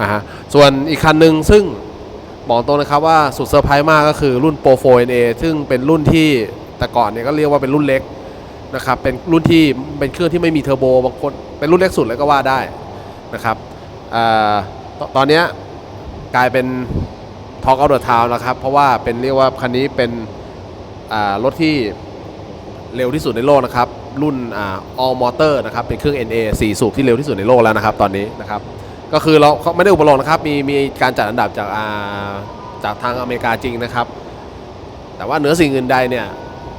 อ่าฮะส่วนอีกคันหนึ่งซึ่งบอกตรงนะครับว่าสุดเซอร์ไพรส์มากก็คือรุ่น Pro 4 NA ซึ่งเป็นรุ่นที่แต่ก่อนเนี่ยก็เรียกว่าเป็นรุ่นเล็กนะครับเป็นรุ่นที่เป็นเครื่องที่ไม่มีเทอร์โบบางคนเป็นรุ่นเล็กสุดเลยก็ว่าได้นะครับอตตอนนี้กลายเป็นทอกเอาเดอร์ทาวนะครับ เพราะว่าเป็นเรียกว่าคันนี้เป็นรถที่เร็วที่สุดในโลกนะครับ รุ่นอ่า all motor นะครับเป็นเครื่อง NA 4 สูบที่เร็วที่สุดในโลกแล้วนะครับตอนนี้นะครับ ก็คือเราเขาไม่ได้อุปโลกนะครับ มีมีการจัดอันดับจากอาจากทางอเมริกาจริงนะครับ แต่ว่าเหนือสิ่งอื่นใดเนี่ย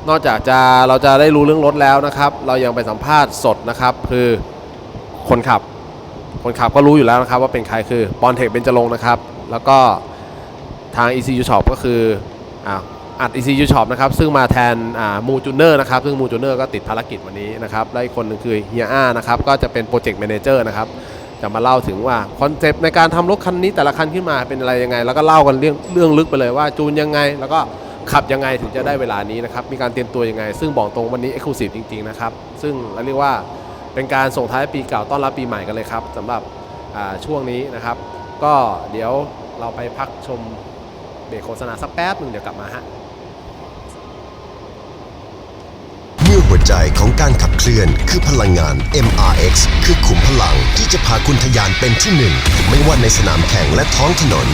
นอกจากจะเราจะได้รู้เรื่องรถแล้วนะครับ เรายังไปสัมภาษณ์สดนะครับ คือคนขับ คนขับก็รู้อยู่แล้วนะครับ ว่าเป็นใครคือปอนเทคเบนจรงนะครับ แล้วก็ทาง ECU Shop ก็คืออ่าอัด ECU Shop นะครับ ซึ่งมาแทนมูจูเนอร์นะครับ ซึ่งมูจูเนอร์ก็ติดภารกิจวันนี้นะครับ และอีกคนหนึ่งคือเฮียอ้านะครับ ก็จะเป็นโปรเจกต์แมเนเจอร์นะครับ จะมาเล่าถึงว่าคอนเซปต์ในการทำรถคันนี้แต่ละคันขึ้นมาเป็นอะไรยังไง แล้วก็เล่ากันเรื่องเรื่องลึกไปเลยว่าจูนยังไง แล้วก็ขับยังไงถึงจะได้เวลานี้นะครับ มีการเตรียมตัวยังไง ซึ่งบอกตรงวันนี้เอ็กซ์คลูซีฟจริงๆนะครับ ซึ่งเราเรียกว่าเป็นการส่งท้ายปีเก่าต้อนรับปีใหม่กันเลยครับสำหรับช่วงนี้นะครับ ก็เดี๋ยวเราไปพักชมเบรกโฆษณาสักแป๊บหนึ่งเดี๋ยวกลับมาฮะเมื่อหัวใจของการขับ เคลื่อน คือพลังงาน MRX คือขุมพลังที่จะพาคุณทะยานเป็นที่หนึ่ง ไม่ว่าในสนามแข่งและท้องถนน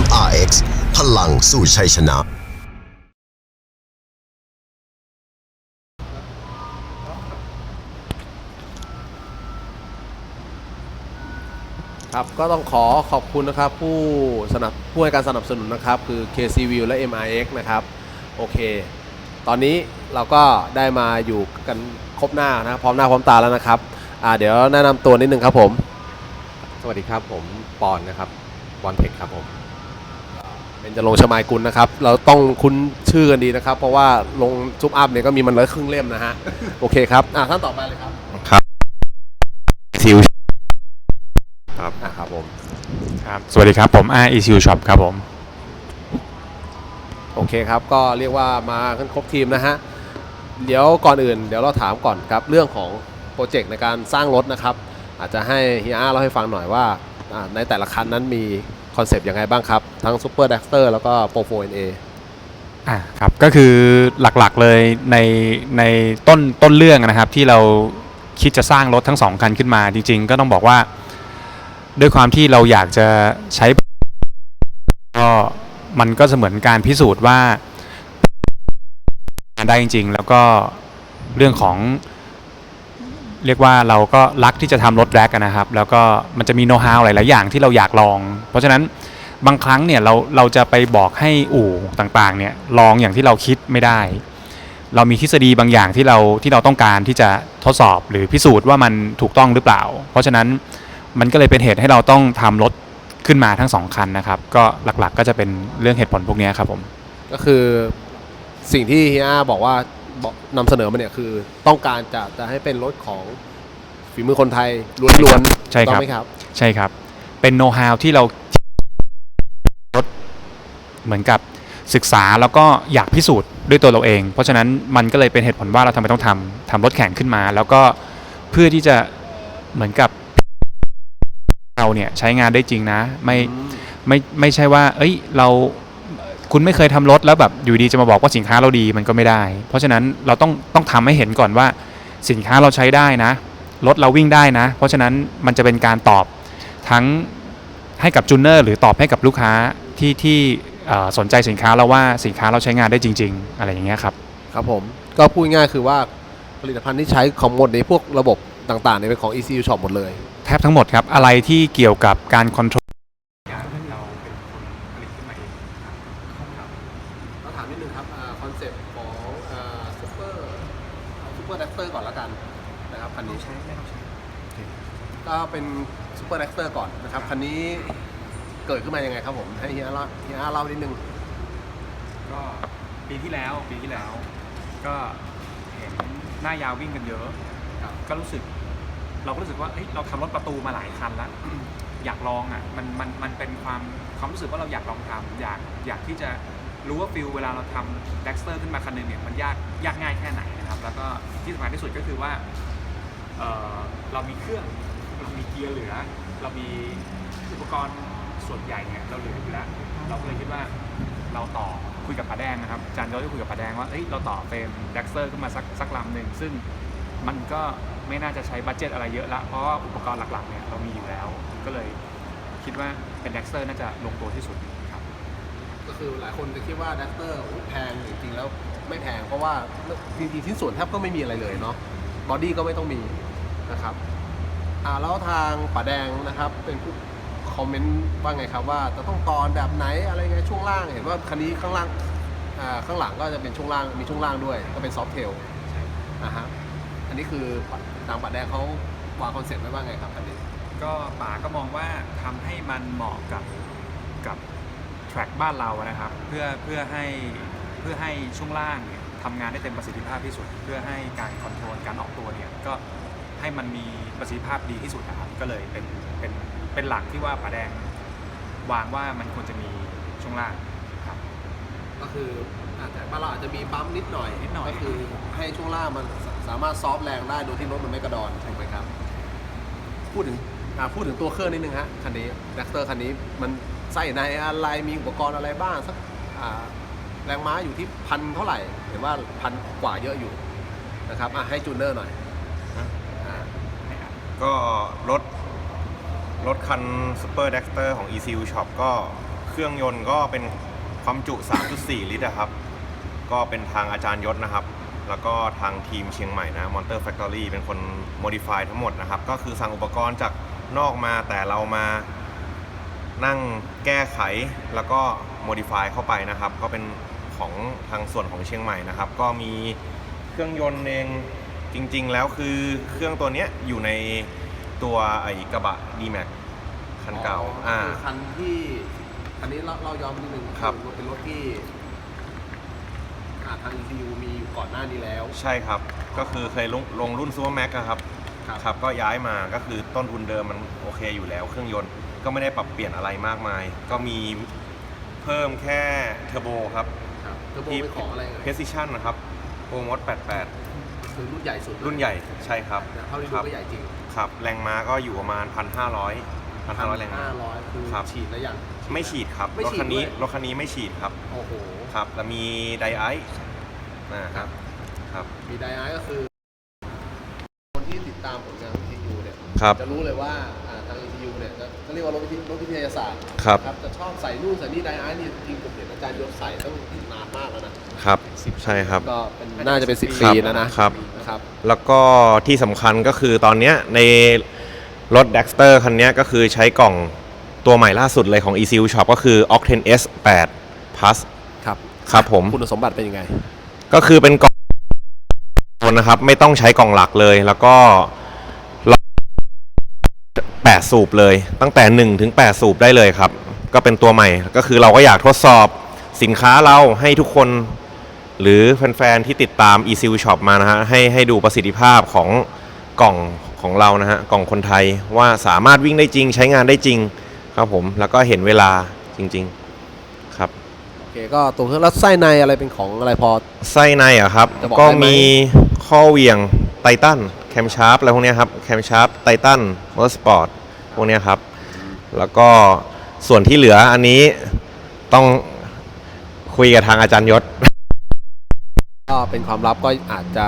MRX พลังสู่ชัยชนะ ครับก็ต้องขอขอบคุณนะครับผู้สนับผู้ให้การสนับสนุนนะครับ คือ KC View และ MRX นะครับ โอเค ตอนนี้เราก็ได้มาอยู่กันครบหน้านะพร้อมหน้าพร้อมตาแล้วนะครับอ่าเดี๋ยวแนะนำตัวนิดนึงครับผม สวัสดีครับผมปอนนะครับปอนเทคครับผม เป็นจะลงค์ชมายกุลนะครับ เราต้องคุ้นชื่อกันดีนะครับ เพราะว่าลงซุปอัพเนี่ยก็มีมันเลยครึ่งเล่มนะฮะ โอเคครับอ่าท่านต่อไปเลยครับ ครับ อ่าครับผมครับสวัสดีครับผม R ECU Shop ครับผม โอเคครับก็เรียกว่ามากันครบทีมนะฮะ เดี๋ยวก่อนอื่น เดี๋ยวเราถามก่อนครับเรื่องของโปรเจกต์ในการสร้างรถนะครับ อาจจะให้เฮียอาเล่าให้ฟังหน่อยว่าอ่า ในแต่ละคันนั้นมีคอนเซปต์ยังไงบ้างครับ ทั้ง Super d a x t e r แล้วก็ Pro 4 NA อ่าครับก็คือหลักๆเลยในในต้นต้นเรื่องนะครับที่เราคิดจะสร้างรถทั้งสองคันขึ้นมาจริง ๆ ก็ต้องบอกว่า ด้วยความที่เราอยากจะใช้ก็มันก็เสมือนการพิสูจน์ว่าได้จริง ๆ แล้วก็เรื่องของเรียกว่าเราก็รักที่จะทำรถแร็กนะครับ แล้วก็มันจะมีโน้ตฮาวหลายๆอย่างที่เราอยากลอง เพราะฉะนั้นบางครั้งเนี่ยเราเราจะไปบอกให้อู่ต่างๆเนี่ยลองอย่างที่เราคิดไม่ได้ เรามีทฤษฎีบางอย่างที่เราที่เราต้องการที่จะทดสอบหรือพิสูจน์ว่ามันถูกต้องหรือเปล่า เพราะฉะนั้น มันก็เลยเป็นเหตุให้เราต้องทำรถขึ้นมาทั้งสองคันนะครับ ก็หลักๆก็จะเป็นเรื่องเหตุผลพวกเนี้ยครับผม ก็คือสิ่งที่เฮียอาบอกว่าบอกนำเสนอมาเนี่ยคือต้องการจะจะให้เป็นรถของฝีมือคนไทยล้วนๆใช่ครับถูกต้องไหมครับ ใช่ครับ เป็นโน้ตฮาวที่เรารถเหมือนกับศึกษาแล้วก็อยากพิสูจน์ด้วยตัวเราเอง เพราะฉะนั้นมันก็เลยเป็นเหตุผลว่าเราทำไมต้องทำทำรถแข่งขึ้นมา แล้วก็เพื่อที่จะเหมือนกับ เราเนี่ยใช้งานได้จริงนะ ไม่ไม่ไม่ใช่ว่า เอ้ยเราคุณไม่เคยทำรถแล้วแบบอยู่ดีจะมาบอกว่าสินค้าเราดีมันก็ไม่ได้ เพราะฉะนั้นเราต้องต้องทำให้เห็นก่อนว่า สินค้าเราใช้ได้นะรถเราวิ่งได้นะ เพราะฉะนั้นมันจะเป็นการตอบทั้งให้กับจูเนอร์หรือตอบให้กับลูกค้าที่ที่เอ่อสนใจสินค้าเราว่าสินค้าเราใช้งานได้จริง ๆ อะไรอย่างเงี้ยครับ ครับผมก็พูดง่ายๆคือว่าผลิตภัณฑ์ที่ใช้ของหมดในพวกระบบต่างๆเนี่ยเป็นของ ECU Shop หมดเลย แทบทั้งหมดครับ อะไรที่เกี่ยวกับการคอนโทรลเราถามนิดนึงครับคอนเซ็ปต์ของซูเปอร์ซูเปอร์แดกเตอร์ก่อนละกันนะครับคันนี้ใช้ไม่ต้องใช้ก็เป็นซูเปอร์แดกเตอร์ก่อนนะครับคันนี้เกิดขึ้นมายังไงครับผมให้เฮียเล่าเฮียเล่านิดนึงก็ปีที่แล้วปีที่แล้ว ก็เห็นหน้ายาววิ่งกันเยอะ ก็รู้สึก เราก็รู้สึกว่าเอ้ยเราทำรถประตูมาหลายคันแล้ว อยากลองอะมันมันมันเป็นความความรู้สึกว่าเราอยากลองทำอยากอยากที่จะรู้ว่าฟิลเวลาเราทำ d ็กสเตอร์ขึ้นมาคันหนึงเนี่ยมันยากยากง่ายแค่ไหนนะครับ แล้วก็ที่สำคัญที่สุดก็คือว่าเเรามีเครื่องเรามีเกียร์เหลือ เรามีอุปกรณ์ส่วนใหญ่เนี่ยเราเหลืออยู่แล้ว เราก็เลยคิดว่าเราต่อคุยกับป๋าแดงนะครับจารย์ยก็คุยกับป๋าแดงว่าเอ้ยเราต่อเฟรมแด็กเซอร์ขึ้นมาสักสักลำหนึ่งซึ่งมันก็ ไม่น่าจะใช้บัตเจ็ตอะไรเยอะละเพราะว่าอุปกรณ์หลักๆเนี่ยเรามีอยู่แล้ว ก็เลยคิดว่าเป็นแด็กเซอร์น่าจะลงตัวที่สุดครับ ก็คือหลายคนจะคิดว่าดักเตอร์แพงจริงๆแล้วไม่แพงเพราะว่าจริงๆชิ้นส่วนแทบก็ไม่มีอะไรเลยเนาะบอดี้ก็ไม่ต้องมีนะครับอ่าแล้วทางป่าแดงนะครับเป็นผู้คอมเมนต์ว่าไงครับว่าจะต้องตอนแบบไหนอะไรไงช่วงล่างเห็นว่าคันนี้ข้างล่างอ่าข้างหลังก็จะเป็นช่วงล่างมีช่วงล่างด้วย ก็เป็นซอฟต์เทลนะฮะอันนี้คือ ทางป่าแดงเขาวางคอนเซ็ปต์ไว้ว่าไงครับคันนี้ ก็ป๋าก็มองว่าทำให้มันเหมาะกับกับแทร็กบ้านเรานะครับ เพื่อเพื่อให้เพื่อให้ช่วงล่างเนี่ยทำงานได้เต็มประสิทธิภาพที่สุด เพื่อให้การคอนโทรลการออกตัวเนี่ยก็ให้มันมีประสิทธิภาพดีที่สุดนะครับ ก็เลยเป็นเป็นเป็นหลักที่ว่าป๋าแดงวางว่ามันควรจะมีช่วงล่างครับ ก็คืออาจจะบ้านเราอาจจะมีปั๊มนิดหน่อยนิดหน่อย ก็คือให้ช่วงล่างมันส สามารถซอฟต์แรงได้โดยที่รถมันไม่กระดอนถูกไหมครับ พูดถึงอ่าพูดถึงตัวเครื่องนิดนึงฮะคันนี้ดักเตอร์คันนี้มันใส่ในอะไรมีอุปกรณ์อะไรบ้างสักอ่าแรงม้าอยู่ที่พันเท่าไหร่เห็นว่าพันกว่าเยอะอยู่นะครับอะให้จูเนอร์หน่อยอ่าก็รถรถคัน Super Dexter ของ ECU Shop ก็เครื่องยนต์ก็เป็นความจุ 3.4 ลิตรอะครับ ก็เป็นทางอาจารย์ยศนะครับ แล้วก็ทางทีมเชียงใหม่นะ Monster Factory เป็นคน modify ทั้งหมดนะครับ ก็คือสั่งอุปกรณ์จากนอกมาแต่เรามานั่งแก้ไขแล้วก็ modify เข้าไปนะครับ ก็เป็นของทางส่วนของเชียงใหม่นะครับ ก็มีเครื่องยนต์เองจริง ๆ แล้วคือเครื่องตัวเนี้ยอยู่ในตัวไอ้กระบะ D-Max คันเก่า อ่าอ่าคันที่คันนี้เราเราย้อนไปนิดนึงครับอเป็นรถที่อ่าทาง ECU มีอยู่ก่อนหน้านี้แล้ว ใช่ครับ ก็คือเคยลงลงรุ่นซูเปอร์แม็กครับครับ ครับ ก็ย้ายมาก็คือต้นทุนเดิมมันโอเคอยู่แล้ว เครื่องยนต์ก็ไม่ได้ปรับเปลี่ยนอะไรมากมาย ก็มีเพิ่มแค่เทอร์โบครับครับเทอร์โบเป็นของอะไรเอ่ย Precision นะครับโปรโมด88 คือรุ่นใหญ่สุดรุ่นใหญ่ใช่ครับแต่เท่าที่คดูรับก็ใหญ่จริงครับ แรงม้าก็อยู่ประมาณ 1,500 1,500แรงม้าห้าร้อยคือครับ ฉีดแล้วยัง ไม่ฉีดครับไม่รถฉีดคันนี้ด้วย รถคันนี้ไม่ฉีดครับโอ้โห ครับ แล้วมีไดไอซ์นะครับครับ มีไดไอก็คือ คนที่ติดตามผลงานของ ECU เนี่ย ครับ จะรู้เลยว่าอ่าทาง ECU เนี่ยจะเขาเรียกว่ารถวิทยรถวิทยาศาสตร์ครับครับจะชอบใส่นู่นใส่นี่ไดไอนี่จริงๆผมเห็นอาจารย์ยศใส่ตั้งนานมากแล้วนะครับ ใช่ครับ ก็เป็นน่าจะเป็น10คปีรับแล้วนะครับ นะครับ แล้วก็ที่สำคัญก็คือตอนเนี้ยในรถ Dexter คันเนี้ยก็คือใช้กล่อง ตัวใหม่ล่าสุดเลยของ ECU Shop ก็คือ Octane S8 Plus ครับครับผม คุณสมบัติเป็นยังไง ก็คือเป็นกล่องนะครับ ไม่ต้องใช้กล่องหลักเลย แล้วก็8สูบเลย ตั้งแต่1ถึง8สูบได้เลยครับ ก็เป็นตัวใหม่ ก็คือเราก็อยากทดสอบสินค้าเราให้ทุกคน หรือแฟนๆที่ติดตาม ECU Shop มานะฮะให้ให้ดูประสิทธิภาพของกล่องของเรานะฮะกล่องคนไทยว่าสามารถวิ่งได้จริง ใช้งานได้จริง ครับผมแล้วก็เห็นเวลาจริงๆครับ โอเคก็ตัวเครื่องแล้วไส้ในอะไรเป็นของอะไรพอ ไส้ในอะครับ จะบอกก็ได้ไหม มีข้อเหวี่ยงไททันแคมชาร์ปอะไรพวกเนี้ยครับแคมชาร์ปไททันมอเตอร์สปอร์ตพวกเนี้ยครับ แล้วก็ส่วนที่เหลืออันนี้ต้องคุยกับทางอาจารย์ยศ ก็เป็นความลับก็อาจจะ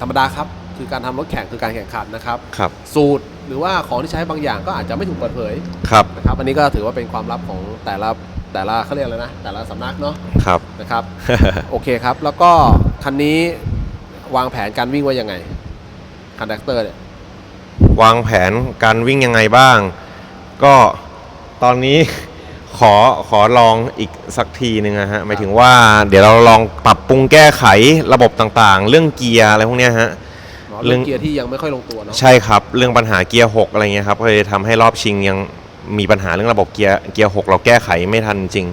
ธรรมดาครับ คือการทำรถแข่งคือการแข่งขันนะครับ ครับ สูตร หรือว่าของที่ใช้บางอย่างก็อาจจะไม่ถูกเปิดเผยครับนะครับ อันนี้ก็ถือว่าเป็นความลับของแต่ละแต่ละเขาเรียกอะไรนะ แต่ละสำนักเนาะครับ นะครับ โอเคครับ แล้วก็คันนี้วางแผนการวิ่งไว้ยังไงคันดักเตอร์เนี่ยวางแผนการวิ่งยังไงบ้าง ก็ตอนนี้ขอขอลองอีกสักทีหนึ่งนะฮะหมายถึงว่าเดี๋ยวเราลองปรับปรุงแก้ไขระบบต่างๆ เรื่องเกียร์อะไรพวกเนี้ยฮะ เนาะเรื่เรื่อองงเกียร์ที่ยังไม่ค่อยลงตัวเนาะใช่ครับ เรื่องปัญหาเกียร์6อะไรเงี้ยครับก็เลยทำให้รอบชิงยังมีปัญหาเรื่องระบบเกียร์เกียร์6เราแก้ไขไม่ทันจริง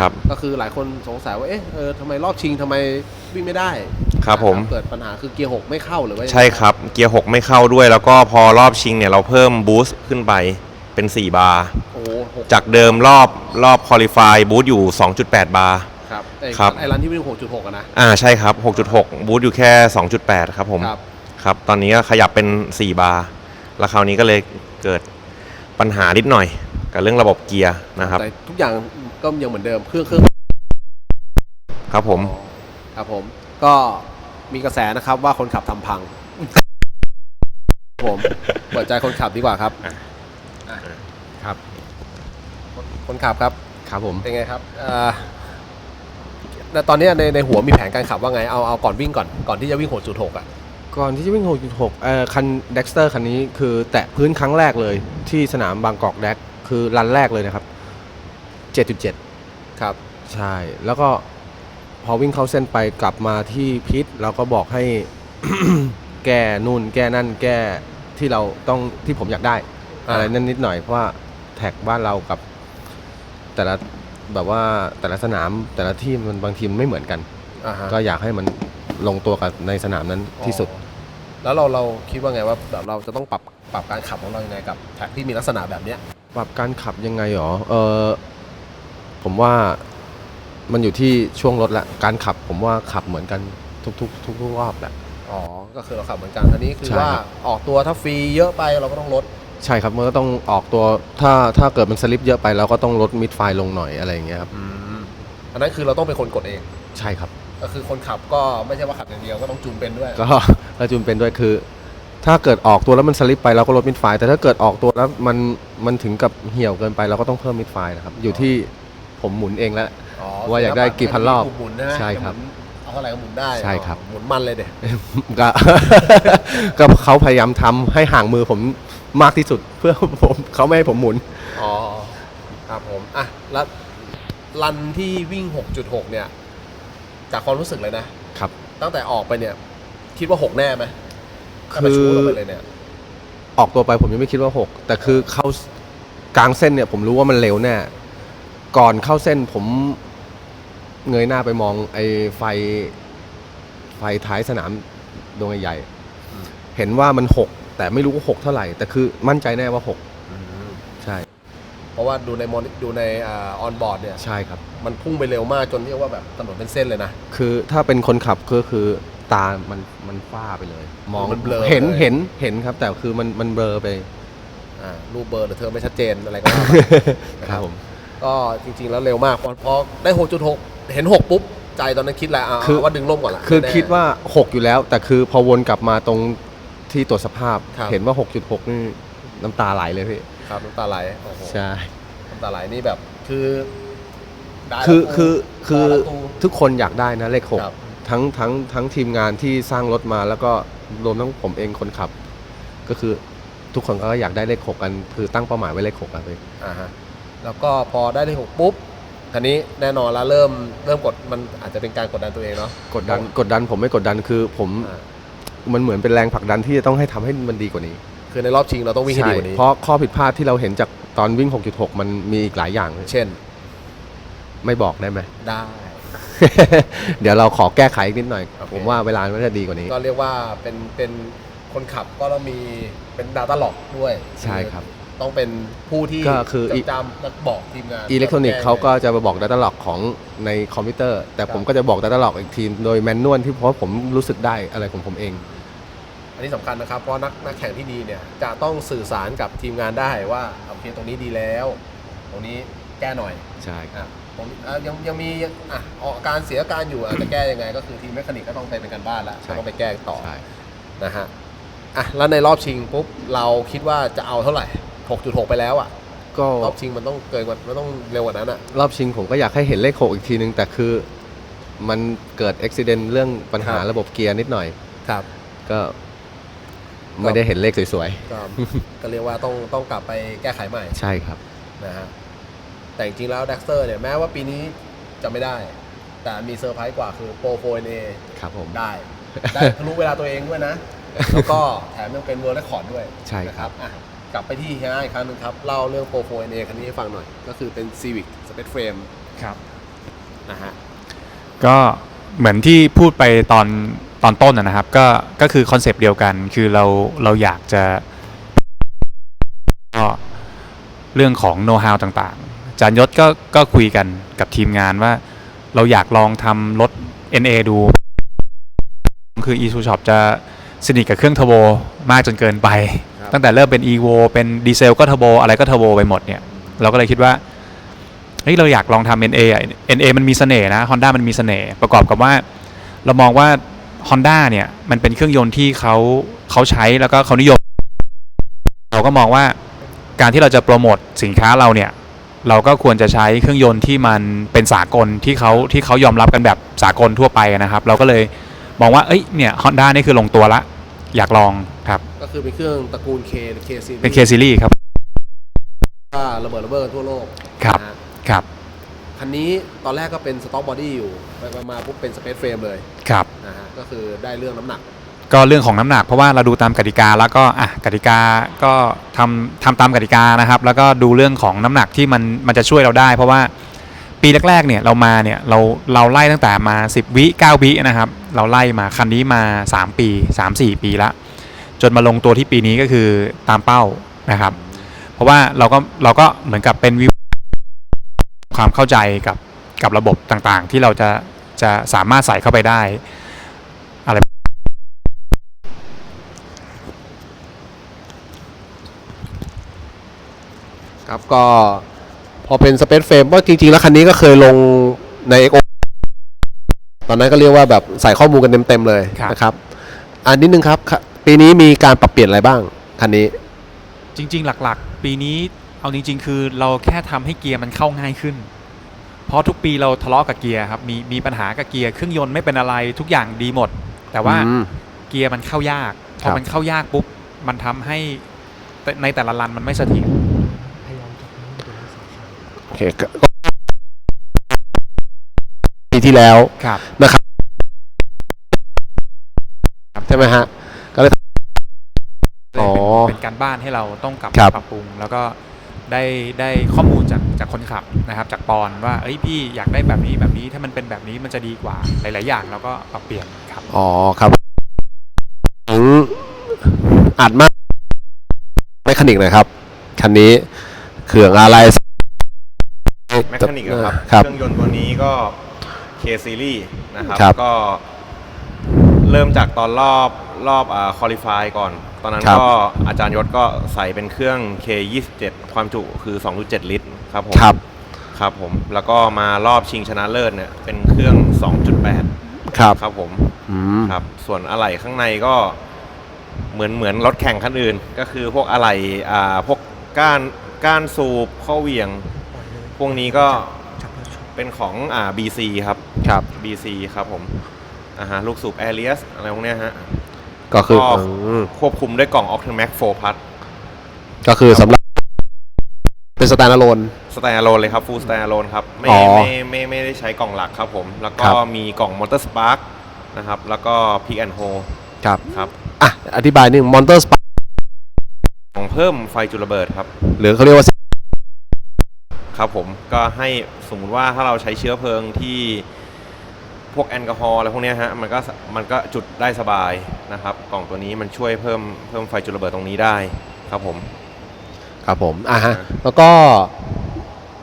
ครับอะก็คือหลายคนสงสัยว่าเอ๊ะเออทำไมรอบชิงทำไมวิ่งไม่ได้ครับผมเกิดปัญหาคือเกียร์หกไม่เข้าหรือว่ายังไงใช่ครับเกียร์6ไม่เข้าด้วย แล้วก็พอรอบชิงเนี่ยเราเพิ่มบูสต์ขึ้นไปเป็น 4 บาร์โอ้โหหกจากเดิมรอบรอบคอลิฟายบูสต์อยู่ 2.8 บาร์ครับไอ้ครับ ไอ้รันที่วิ่งหกจุดหกอะนะ อ่าใช่ครับ 6.6 บูสต์อยู่แค่ 2.8 ครับผม ครับ ครับ ตอนนี้ก็ขยับเป็น 4 บาร์ แล้วคราวนี้ก็เลยเกิดปัญหานิดหน่อย กับเรื่องระบบเกียร์นะครับ แต่ทุกอย่างก็ยังเหมือนเดิมเครื่องเครื่องครับผม ครับผม ก็มีกระแสนะครับว่าคนขับทำพังผมเปิดใจคนขับดีกว่าครับครับ คนขับครับ ครับผม เป็นไงครับเอ่อแต่ตอนเนี้ยในในหัวมีแผนการขับว่าไง เอาเอาก่อนวิ่งก่อน ก่อนที่จะวิ่ง6.6อะ ก่อนที่จะวิ่ง 6.6เอ่อคัน Dexter คันนี้คือแตะพื้นครั้งแรกเลย ที่สนามบางกอกแดกคือรันแรกเลยนะครับ 7.7 ครับ ใช่ แล้วก็พอวิ่งเข้าเส้นไปกลับมาที่พิษเราก็บอกให้ แก้นู่น แก้นั่น แก้ที่เราต้องที่ผมอยากได้อ่าอะไรนั่นนิดหน่อยเพราะว่าแท็กบ้านเรากับ แต่ละ แบบว่าแต่ละสนามแต่ละที่มันบางทีมันไม่เหมือนกัน อ่าฮะก็อยากให้มันลงตัวกับในสนามนั้นที่สุด อ๋อแล้วเราเราคิดว่าไงว่าแบบเราจะต้องปรับปรับการขับของเรายังไงกับแท็กที่มีลักษณะแบบเนี้ยปรับการขับยังไงหรอ เออผมว่ามันอยู่ที่ช่วงรถละ การขับผมว่าขับเหมือนกันทุกๆทุกๆรอบแหละ อ๋อก็คือเราขับเหมือนกันอันนี้คือใช่ว่าครับ ออกตัวถ้าฟรีเยอะไปเราก็ต้องลด ใช่ครับมันก็ต้องออกตัวถ้าถ้าเกิดมันสลิปเยอะไปเราก็ต้องลดมิดไฟลงหน่อยอะไรอย่างเงี้ยครับอันนั้นคือเราต้องเป็นคนกดเอง ใช่ครับ ก็คือคนขับก็ไม่ใช่ว่าขับอย่างเดียวก็ต้องจูนเป็นด้วย ก็ก็จุนเป็นด้วยคือ ถ้าเกิดออกตัวแล้วมันสลิปไปเราก็ลดมิดไฟแต่ถ้าเกิดออกตัวแล้วมันมันถึงกับเหี่ยวเกินไปเราก็ต้องเพิ่มมิดไฟนะครับ อยู่ที่ผมหมุนเองแล้วอ๋อว่าอยากได้กี่พันรอบหมุนนะฮะใช่ครับหมุนเอาเท่าไหร่ก็หมุนได้ใช่ครับ หมุนมันเลยเด็ก็ก็เขาพยายามทำให้ห่างมือผม มากที่สุดเพื่อผมเขาไม่ให้ผมหมุน อ๋อครับผมอะแล้วรันที่วิ่ง 6.6 เนี่ย จากความรู้สึกเลยนะครับ ตั้งแต่ออกไปเนี่ย คิดว่า 6 แน่ไหมถ้าคือไปชูลงไปเลยเนี่ย ออกตัวไปผมยังไม่คิดว่า 6 แต่คือเข้ากลางเส้นเนี่ย ผมรู้ว่ามันเร็วแน่ก่อนเข้าเส้นผมเงยหน้าไปมองไอ้ไฟไฟท้ายสนามดวงใหญ่ๆเห็นว่ามัน6 แต่ไม่รู้ว่า6เท่าไหร่ แต่คือมั่นใจแน่ว่า6ใช่ เพราะว่าดูในมอนิดูในออนบอร์ดเนี่ยใช่ครับ มันพุ่งไปเร็วมากจนเรียกว่าแบบถนนเป็นเส้นเลยนะ คือถ้าเป็นคนขับก็คือตา มัน มันฟ้าไปเลย มองมันเบลอเห็นเลยเห็น เห็นครับ แต่คือมัน มันเบลอไปอ่ารูปเบอร์หรือเธอไม่ชัดเจนอะไรก็ว่าไปครับผม ก็จริง ๆ แล้วเร็วมากพอพอได้ 6.6 เห็น 6 ปุ๊บ ใจตอนนั้นคิดแล้วอะคือว่าดึงล่มก่อนละคือแน่ๆคิดว่า 6 อยู่แล้ว แต่คือพอวนกลับมาตรง ที่ตรวจสภาพครับ เห็นว่า 6.6 นี่น้ำตาไหลเลยพี่ ครับน้ำตาไหลโอ้โหใช่ น้ำตาไหลนี่แบบคือได้คือแล้วคือคือ ได้แล้วกู ทุกคนอยากได้นะเลขครับ6ทั้งทั้งทั้งทีมงานที่สร้างรถมาแล้วก็รวมทั้งผมเองคนขับ ก็คือทุกคนก็อยากได้เลข6กัน คือตั้งเป้าหมายไว้เลข6กันเลยอ่าฮะแล้วก็พอได้เลขหกปุ๊บทีนี้แน่นอนแล้วเริ่มเริ่มกดมันอาจจะเป็นการกดดันตัวเองเนาะ กดดันกดดันผมไม่กดดันคือผมอ่า มันเหมือนเป็นแรงผลักดันที่จะต้องให้ทำให้มันดีกว่านี้คือในรอบชิงเราต้องวิ่งให้ดีกว่านี้ เพราะข้อผิดพลาดที่เราเห็นจากตอนวิ่ง 6.6 มันมีอีกหลายอย่างเช่นไม่บอกได้ไหม ได้ เดี๋ยวเราขอแก้ไขอีกนิดหน่อย โอเค ผมว่าเวลามันจะดีกว่านี้ ก็เรียกว่าเป็นเป็นคนขับก็ต้องมีเป็นดาต้าล็อกด้วยใช่ครับต้องเป็นผู้ที่ก็คืออี จดจำและบอกทีมงานอิเล็กทรอนิกส์แเขาก็จะมาบอก Data Log ของในคอมพิวเตอร์ แต่ผมก็จะบอก Data Log อีกที โดยแมนนวลที่เพราะผมรู้สึกได้อะไรของผมเอง อันนี้สำคัญนะครับ เพราะนักนักแข่งที่ดีเนี่ยจะต้องสื่อสารกับทีมงานได้ว่าโอเคตรงนี้ดีแล้ว ตรงนี้แก้หน่อยใช่ครับอะผมอะยังยังมีอะออกอาการเสียอาการอยู่อะจะแก้ยังไง ก็คือทีมแมคานิกก็ต้องไปเป็นการบ้านแล้วใช่ต้องไปแก้ต่อใช่นะฮะอะแล้วในรอบชิงปุ๊บเราคิดว่าจะเอาเท่าไหร่ 6.6 ไปแล้วอะก็รอบชิงมันต้องเกินกว่ามันต้องเร็วกว่านั้นอะรอบชิงผมก็อยากให้เห็นเลข 6 อีกทีนึง แต่คือมันเกิดอุบิเหตุเรื่องปัญหาครับระบบเกียร์นิดหน่อยครับ ก็ ไม่ได้เห็นเลขสวยก็ก็เรียกว่าต้องต้องกลับไปแก้ไขใหม่ๆ ใช่ครับ นะฮะแต่จริงๆแล้วดักเตอร์เนี่ยแม้ว่าปีนี้จะไม่ได้ แต่มีเซอร์ไพรส์กว่าคือโปรโฟเอครับผม ได้ ได้ทะลุเวลาตัวเองด้วยนะ แล้วก็แถมยังเป็นเวอร์เรคคอร์ดด้วยใช่ครับ นะอะกลับไปที่เฮียอีกครั้งหนึงครับ เล่าเรื่องโปรโฟเอคันนี้ให้ฟังหน่อย ก็คือเป็น Civic Space Frame ครับ นะฮะ ก็เหมือนที่พูดไปตอน ตอนต้นนะนะครับก็ก็คือคอนเซปต์เดียวกันคือเราเราอยากจะก็เรื่องของโน้ตฮาวต่างๆอาจารย์ยศก็ก็คุยกันกับทีมงานว่า เราอยากลองทำรถ NA ดู คือ e s u Shop จะสนิทกับเครื่องเทอร์โบมากจนเกินไปครับตั้งแต่เริ่มเป็น evo เป็นดีเซลก็เทอร์โบอะไรก็เทอร์โบไปหมดเนี่ย เราก็เลยคิดว่าเฮ้ยเราอยากลองทำ NA อะ NA มันมีเสน่ห์นะ Honda มันมีเสน่ห์ประกอบกับว่า เรามองว่า Honda เนี่ยมันเป็นเครื่องยนต์ที่เขาเขาใช้แล้วก็เขานิยม เราก็มองว่าการที่เราจะโปรโมทสินค้าเราเนี่ยเราก็ควรจะใช้เครื่องยนต์ที่มันเป็นสากลที่เขาที่เขายอมรับกันแบบสากลทั่วไปนะครับ เราก็เลยมองว่าเอ้ยเนี่ย Honda นี่คือลงตัวละ อยากลองครับ ก็คือเป็นเครื่องตระกูล K K series เป็น K Series ครับว่าระเบิดระเบิดทั่วโลกครับนะฮะครับ คันนี้ตอนแรกก็เป็นสต็อกบอดี้อยู่ไปๆมาปุ๊บเป็นสเปซเฟรมเลยครับ นะฮะก็คือได้เรื่องน้ำหนัก ก็เรื่องของน้ำหนักเพราะว่าเราดูตามกติกาแล้วก็อะกติกาก็ทำทำตามกติกานะครับ แล้วก็ดูเรื่องของน้ำหนักที่มันมันจะช่วยเราได้ เพราะว่าปีแรกๆเนี่ยเรามาเนี่ยเราเราไล่ตั้งแต่มา 10 วิ9วินะครับ เราไล่มาคันนี้มา 3 ปี 3-4 ปีละ จนมาลงตัวที่ปีนี้ก็คือตามเป้านะครับ เพราะว่าเราก็เราก็เหมือนกับเป็นวิ ความเข้าใจกับกับระบบต่างๆ ที่เราจะจะสามารถใส่เข้าไปได้ครับก็พอเป็นสเปซเฟรมว่าจริง ๆ แล้วคันนี้ก็เคยลงใน XO ตอนนั้นก็เรียกว่าแบบใส่ข้อมูลกันเต็ม ๆ เลยครับนะครับ อันนิดนึงครับค่ะปีนี้มีการปรับเปลี่ยนอะไรบ้าง คันนี้ จริง ๆ หลัก ๆ ปีนี้ เอาจริง ๆ คือเราแค่ทำให้เกียร์มันเข้าง่ายขึ้น เพราะทุกปีเราทะเลาะกับเกียร์ครับมีมีปัญหากับเกียร์เครื่องยนต์ไม่เป็นอะไรทุกอย่างดีหมด แต่ว่าอืมเกียร์มันเข้ายากพครัอบมันเข้ายากปุ๊บมันทำให้แต่ในแต่ละรันมันไม่เสถียรโอเคก็ก็ปีที่แล้วครับนะครับใช่ไหมฮะก็เลยอ๋อเป็นการบ้านให้เราต้องกลับครับปรับปรุงแล้วก็ ได้ได้ข้อมูลจากจากคนขับนะครับ จากปอนว่าเอ้ยพี่อยากได้แบบนี้แบบนี้ถ้ามันเป็นแบบนี้มันจะดีกว่าหลาย ๆ อย่างเราก็ปรับเปลี่ยนครับอ๋อครับถึงอัดมากไม่คนิกหน่อยครับคันนี้เขื่องอะไรแมคานิกครับครับ เครื่องยนต์ตัวนี้ก็ K Series นะครับ ครับ ก็ เริ่มจากตอนรอบรอบอ่าคอลิฟายก่อน ตอนนั้นครับก็อาจารย์ยศก็ใส่เป็นเครื่อง K 27 ความจุคือ 2.7 ลิตรครับผมครับ ครับผม แล้วก็มารอบชิงชนะเลิศเนี่ยเป็นเครื่อง 2.8 ครับครับผมอืมครับ ส่วนอะไหล่ข้างในก็เหมือนเหมือนรถแข่งคันอื่น ก็คือพวกอะไหล่อ่าพวกก้านก้านสูบข้อเหวี่ยง พวกนี้ก็เป็นของอ่า BC ครับ ครับ BC ครับผม อ่าฮะลูกสูบ a อ i ี s อะไรพวกเนี้ยฮะก็คือก็อืมควบคุมด้วยกล่อง Optimax 4 Plus ก็คือสำหรับ เป็นสแตนด์อะโลน สแตนด์โลนเลยครับ full stand alone ครับไม่อ๋อไม่ไม่ไม่ได้ใช้กล่องหลักครับผม แล้วก็ครับ มีกล่อง Motor Spark นะครับ แล้วก็ Pick and Hole ครับ ครับอะ อธิบายนิดนึงมอนเตอร์สปของเพิ่มไฟจุลระเบิดครับ หรือเขาเรียกว่า ครับผมก็ให้สมมุติว่าถ้าเราใช้เชื้อเพลิงที่ พวกแอลกอฮอล์อะไรพวกเนี้ยฮะมันก็สมันก็จุดได้สบายนะครับ กล่องตัวนี้มันช่วยเพิ่มเพิ่มไฟจุลระเบิดตรงนี้ได้ครับผม ครับผมอะฮะแล้วก็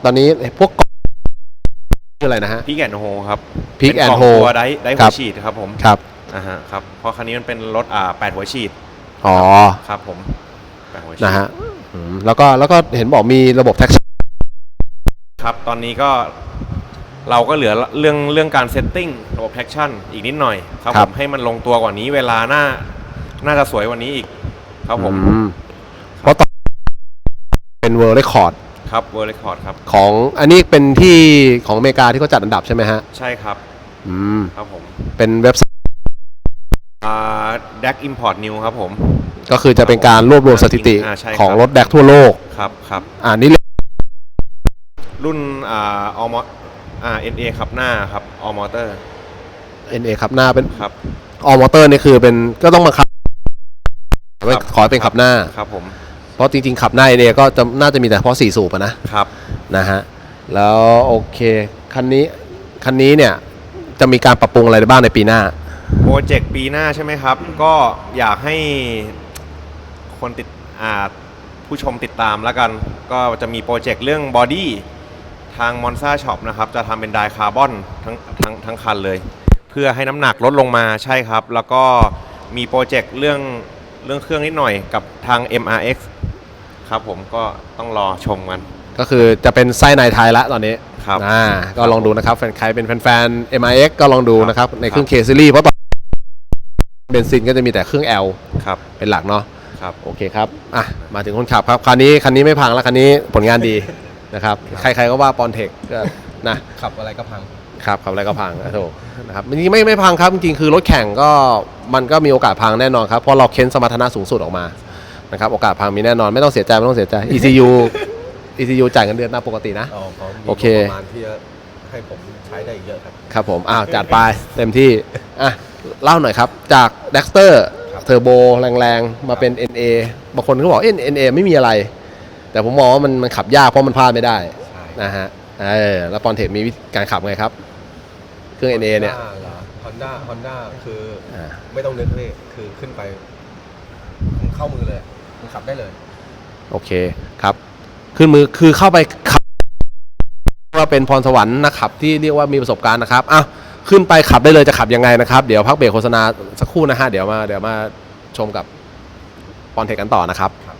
ตอนนี้พวกกล่องชื่ออะไรนะฮะพิกแอนโฮครับ Pick เป็น and กล่อง Hole ตัวได้ได้คหัรัวบฉีดครับผมครับอ่าฮะครับเพราะคันนี้มันเป็นรถอ่าแปดหัวฉีดอ๋อครับผมแปดหัวฉีดนะฮะอืมแล้วก็แล้วก็เห็นบอกมีระบบแท็กชั่นครับตอนนี้ก็ เราก็เหลือเรื่องเรื่องการเซตติ้งระบบแท็กชั่นอีกนิดหน่อยครับผมให้มันลงตัวกว่านี้เวลาหน้าน่าจะสวยกว่านี้อีก ครับผมอืมเพราะตอนเป็นเวิร์ r เรคคอร์ดครับเวอร์เรคคอร์ดครับ ของอันนี้เป็นที่ของอเมริกาที่เขาจัดอันดับใช่ไหมฮะ ใช่ครับอืม ครับผมเป็นเว็บไซต์อ่า DAC Import New ครับผม ก็คือจะเป็นการรวบรวมสถิติอ่าใช่ครับ ของรถแดกทั่วโลก ครับครับ อ่านี่รุ่นอ่าอม อ่า NA ขับหน้าครับอมอเตอร์ NA ขับหน้าเป็นครับ ออมอเตอร์นี่คือเป็นก็ต้องมาขับครับขอให้เป็นขับหน้า ครับผม เพราะจริง ๆ ขับหน้า NA ก็จะน่าจะมีแต่เฉพาะ4สูบอะนะครับ นะฮะ แล้วโอเค คันนี้คันนี้เนี่ยจะมีการปรับปรุงอะไรบ้างในปีหน้า โปรเจกต์ปีหน้าใช่ไหมครับ ก็อยากให้คนติดอ่าผู้ชมติดตามแล้วกัน ก็จะมีโปรเจกต์เรื่องบอดี้ ทางมอนซาช็อปนะครับจะทำเป็นไดคาร์บอนทั้งทั้งทั้งคันเลย เพื่อให้น้ำหนักลดลงมาใช่ครับ แล้วก็มีโปรเจกต์เรื่องเรื่องเครื่องนิดหน่อยกับทาง MRX ครับผมก็ต้องรอชมกัน ก็คือจะเป็นไส้ในไทยละตอนนี้ครับอ่าก็ลองดูนะครับแฟนใครเป็นแฟนๆ MIX ก็ลองดูนะครับ ในเครื่องครับ K series เพราะตอนเบนซินก็จะมีแต่เครื่อง L ครับเป็นหลักเนาะครับโอเคครับอะมาถึงคนขับครับคันนี้คันนี้ไม่พังแล้วคันนี้ผลงานดี นะครับใครๆก็ว่าปอนเทคก็นะขับอะไรก็พังครับขับอะไรก็พังนะโถนะครับจริงๆไม่ไม่พังครับจริงๆคือรถแข่งก็มันก็มีโอกาสพังแน่นอนครับเพราะเราเค้นสมรรถนะสูงสุดออกมานะครับโอกาสพังมีแน่นอนไม่ต้องเสียใจไม่ต้องเสียใจ ECU ECU จ่ายเงินเดือนตามปกตินะอ๋อเขามีโอเคงบประมาณที่จะให้ผมใช้ได้อีกเยอะครับครับผมอ้าวจัดไปเต็มที่อะเล่าหน่อยครับ จาก d ด x t e r เทอร์โบแรงๆ มาเป็น NA บางคนเขาบอกเอ็น NA ไม่มีอะไร แต่ผมมองว่ามันมันขับยากเพราะมันพลาดไม่ได้ใช่นะฮะเออแล้วปอนเทคมีวิธีการขับไงครับ เครื่อง NA เนี่ย Honda เหรอ Honda Honda คือออ่า ไม่ต้องนึกเลยคือขึ้นไปมันเข้ามือเลยมันขับได้เลย โอเคครับขึ้นมือคือเข้าไปขับว่าเป็นพรสวรรค์นักขับ ที่เรียกว่ามีประสบการณ์นะครับอ้าวขึ้นไปขับได้เลยจะขับยังไงนะครับ เดี๋ยวพักเบรกโฆษณาสักครู่นะฮะเดี๋ยวมาเดี๋ยวมาชมกับปอนเทคกันต่อนะครับ Audio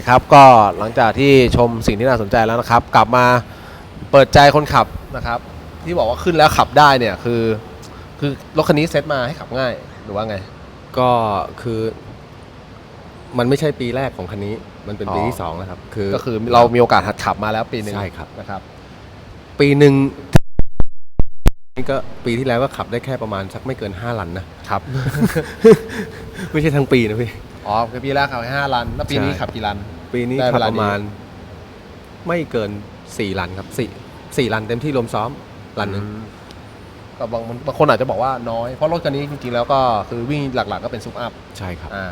คครับก็หลังจากที่ชมสิ่งที่น่าสนใจแล้วนะครับ กลับมาเปิดใจคนขับนะครับ ที่บอกว่าขึ้นแล้วขับได้เนี่ยคือคือรถคันนี้เซ็ตมาให้ขับง่ายหรือว่าไง ก็คือมันไม่ใช่ปีแรกของคันนี้ มันเป็นปีอ๋อที่สองแล้วครับ คือก็คือเรามีโอกาสหัดขับมาแล้วปีหนึ่งใช่ครับนะครับ ปีหนึ่งนี่ก็ปีที่แล้วก็ขับได้แค่ประมาณสักไม่เกิน5ลันนะครับ ไม่ใช่ทั้งปีนะพี่ อ๋อคือปีแรกขับห้าลัน แล้วปีนี้ใช่ ขับกี่ลัน ปีนี้ได้ขับเวลาประมาณดีไม่เกิน4ลันครับสี่สี่ลันเต็มที่รวมซ้อมลันหนึ่งก็บางบางคนอาจจะบอกว่าน้อย เพราะรถคันนี้จริงๆ แล้วก็คือวิ่งหลักๆก็เป็นซุปอัพใช่ครับ อ่า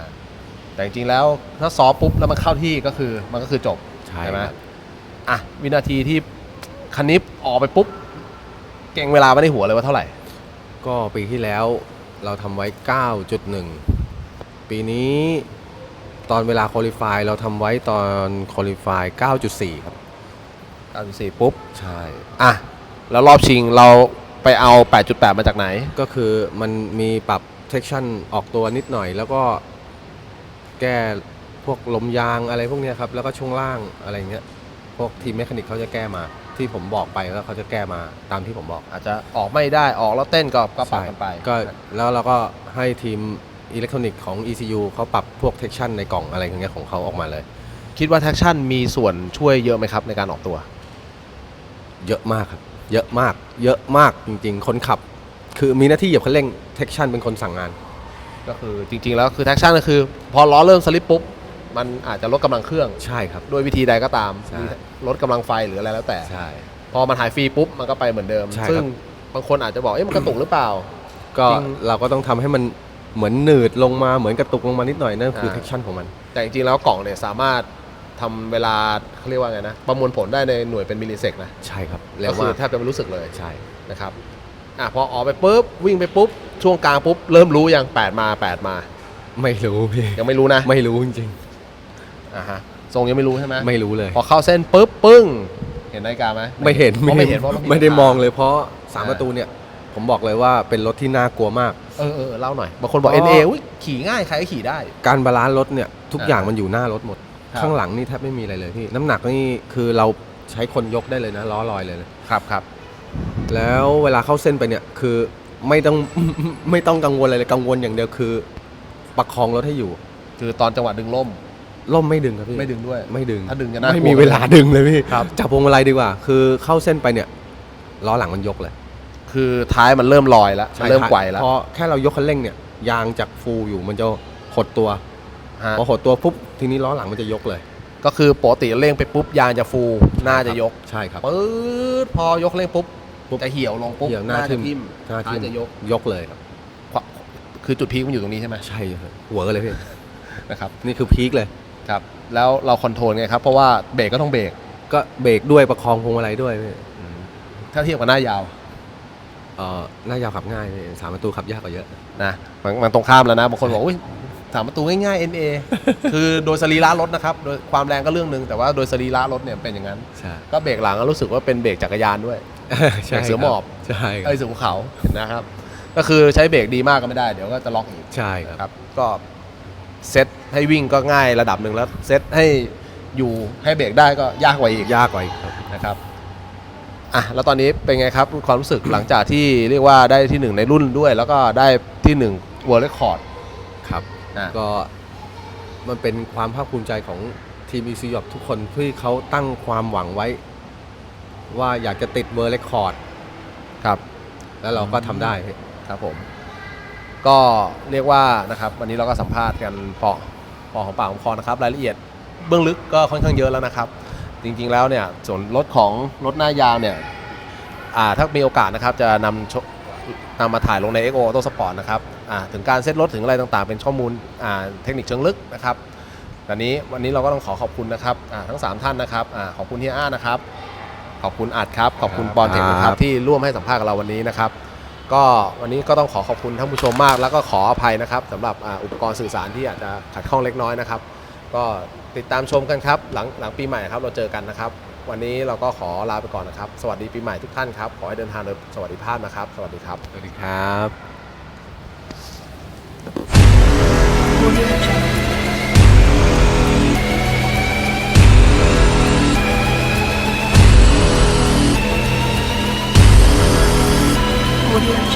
แต่จริงๆแล้วถ้าซ้อมปุ๊บแล้วมันเข้าที่ก็คือมันก็คือจบใช่ไหมครับอะวินาทีที่คันนี้ออกไปปุ๊บ เก่งเวลาไม่ได้หัวเลยว่าเท่าไหร่ ก็ปีที่แล้วเราทำไว้ 9.1 ปีนี้ตอนเวลาคุริฟายเราทำไว้ตอนคุริฟาย9.4 ครับ 94 ปุ๊บ ใช่ อะ แล้วรอบชิงเราไปเอา 8.8 มาจากไหน ก็คือมันมีปรับเทคชั่นออกตัวนิดหน่อย แล้วก็แก้พวกลมยางอะไรพวกเนี้ยครับ แล้วก็ช่วงล่างอะไรเงี้ย พวกทีมเมคานิกเขาจะแก้มา ที่ผมบอกไปแล้วเขาจะแก้มาตามที่ผมบอก อาจจะออกไม่ได้ออกแล้วเต้นก็ก็ปรับกันไป ก็แล้วเราก็ให้ทีม อิเล็กทรอนิกส์ของ ECU เขาปรับพวกเทคชั่นในกล่องอะไรอย่างเงี้ยของเขาออกมาเลย คิดว่าแท็กชั่นมีส่วนช่วยเยอะไหมครับในการออกตัว เยอะมากครับ เยอะมาก เยอะมากจริง ๆ คนขับ คือมีหน้าที่เหยียบคันเร่งเทคชั่นเป็นคนสั่งงาน ก็คือจริง ๆ แล้วคือแท็กชั่นก็คือ พอล้อเริ่มสลิปปุ๊บมันอาจจะลดกำลังเครื่องใช่ครับด้วยวิธีใดก็ตามใช่ลดกำลังไฟหรืออะไรแล้วแต่ใช่พอมันหายฟรีปุ๊บมันก็ไปเหมือนเดิมใช่ครับซึ่งบางคนอาจจะบอกเอ๊ะมันกระตุกหรือเปล่า ก็จริงเราก็ต้องทำให้มัน เหมือนหนืดลงมาเหมือนกระตุกลงมานิดหน่อยนั่นคือ อ่าเทคชั่นของมัน แต่จริงๆแล้วกล่องเนี่ยสามารถทำเวลาเขาเรียกว่าไงนะ ประมวลผลได้ในหน่วยเป็นมิลลิเซกนะใช่ครับเร็ก็วคือมากแทบจะไม่รู้สึกเลยใช่ นะครับอะพอออกไปปุ๊บ วิ่งไปปุ๊บ ช่วงกลางปุ๊บ เริ่มรู้ยัง 8 มา 8 มา ไม่รู้พี่ยังไม่รู้นะไม่รู้จริงอ่าฮะทรงยังไม่รู้ใช่ไหมๆ ไม่รู้เลย พอเข้าเส้นปุ๊บปึ้ง เห็นนาฬิกาไหมไม่เห็นพราะไม่เห็นเพราะรถไม่ได้มองเลยเพราะสามอ่าประตูเนี่ย ผมบอกเลยว่าเป็นรถที่น่ากลัวมาก เออเออเล่าหน่อยบางคนบอกเพราะ NA อุ้ยขี่ง่ายใครก็ขี่ได้ การบาลานซ์รถเนี่ยทุกอ่าอย่างมันอยู่หน้ารถหมด ครับ ข้างหลังนี่แทบไม่มีอะไรเลยพี่น้ำหนักนี่คือเราใช้คนยกได้เลยนะล้อลอยเลยนะครับครับแล้วเวลาเข้าเส้นไปเนี่ยคือไม่ต้อง ไม่ต้องกังวลอะไรเลยกังวลอย่างเดียวคือ ประคองรถให้อยู่คือตอนจังหวะดึงล่มล่มไม่ดึงครับพี่ไม่ดึงด้วย ไม่ดึงถ้าดึงจะน่ากลัวไม่มีเวลาดึงเลยพี่ครับ จับพวงมาลัยดีกว่า คือเข้าเส้นไปเนี่ยล้อหลังมันยกเลย คือท้ายมันเริ่มลอยแล้วมันเริ่มไกวแล้ว พอแค่เรายกคันเร่งเนี่ยยางจากฟูอยู่มันจะหดตัวฮะ พอหดตัวปุ๊บทีนี้ล้อหลังมันจะยกเลยก็คือปกติเร่งไปปุ๊บยางจะฟูหน้าจะยกใช่ครับ ปื๊ดพอยกเร่งปุ๊บปุ๊บจะเหี่ยวลงปุ๊บเหี่ยวหน้าจะทิ่มทิ่มหน้าท้ายที่จะยกยกเลยครับขวาคือจุดพีคมันอยู่ตรงนี้ใช่ไหมใช่ครับหัวเลยพี่นะครับนี่คือพีคเลย ครับ แล้วเราคอนโทรลไงครับ เพราะว่าเบรกก็ต้องเบรกก็เบรกด้วยประคองพวงมาลัยด้วยพี่ถ้าเทียบกับหน้ายาว เอ่อหน้ายาวขับง่ายพี่สามประตูขับยากกว่าเยอะ นะมันมันตรงข้ามแล้วนะบางคนบอกอุ้ยถามประตูง่ายๆ NA คือโดยสรีระรถนะครับโดยความแรงก็เรื่องหนึ่งแต่ว่าโดยสรีระรถเนี่ยเป็นอย่างนั้น ใช่ ก็เบรกหลังก็รู้สึกว่าเป็นเบรกจักรยานด้วย ใช่เสือหมอบ ใช่ครัไอ้บยเสือภูเขานะครับ ก็คือใช้เบรกดีมากก็ไม่ได้เดี๋ยวก็จะล็อกอีกใช่ครับครับ ก็เซตให้วิ่งก็ง่ายระดับหนึ่งแล้วเซตให้อยู่ให้เบรกได้ก็ยากกว่าอีกยากกว่าอีกครับ นะครับ อะแล้วตอนนี้เป็นไงครับความรู้สึกหลังจากที่เรียกว่าได้ที่หนึ่งในรุ่นด้วย แล้วก็ได้ที่หนึ่ง World Record ครับอะ ก็มันเป็นความภาคภูมิใจของทีมอีซียทุกคนที่เขาตั้งความหวังไว้ ว่าอยากจะติดเวอร์เรคคอร์ดครับ แล้วเราก็ทำได้พี่ครับผม ก็เรียกว่านะครับ วันนี้เราก็สัมภาษณ์กันพอพอของปากของคอนะครับ รายละเอียดเบื้องลึกก็ค่อนข้างเยอะแล้วนะครับ จริงๆแล้วเนี่ยส่วนรถของรถหน้ายาวเนี่ยอ่าถ้ามีโอกาสนะครับจะนำชนำมาถ่ายลงใน XO Auto Sport นะครับอ่าถึงการเซตรถถึงอะไรต่างๆ เป็นข้อมูลอ่าเทคนิคเชิงลึกนะครับวันนี้วันนี้เราก็ต้องขอขอบคุณนะครับอ่าทั้ง 3 ท่านนะครับอาขอบคุณเฮียอ้านะครับ ขอบคุณอัดครับ ขอบคุณปอนเทคนะครับที่ร่วมให้สัมภาษณ์กับเราวันนี้นะครับก็วันนี้ก็ต้องขอขอบคุณท่านผู้ชมมาก แล้วก็ขออภัยนะครับสำหรับอ่าอุปกรณ์สื่อสารที่อาจจะขัดข้องเล็กน้อยนะครับ ก็ติดตามชมกันครับ หลังหลังปีใหม่ครับเราเจอกันนะครับ วันนี้เราก็ขอลาไปก่อนนะครับ สวัสดีปีใหม่ทุกท่านครับ ขอให้เดินทางโดยสวัสดิภาพนะครับ สวัสดีครับ สวัสดีครับ Audio Jungle. Audio Jungle.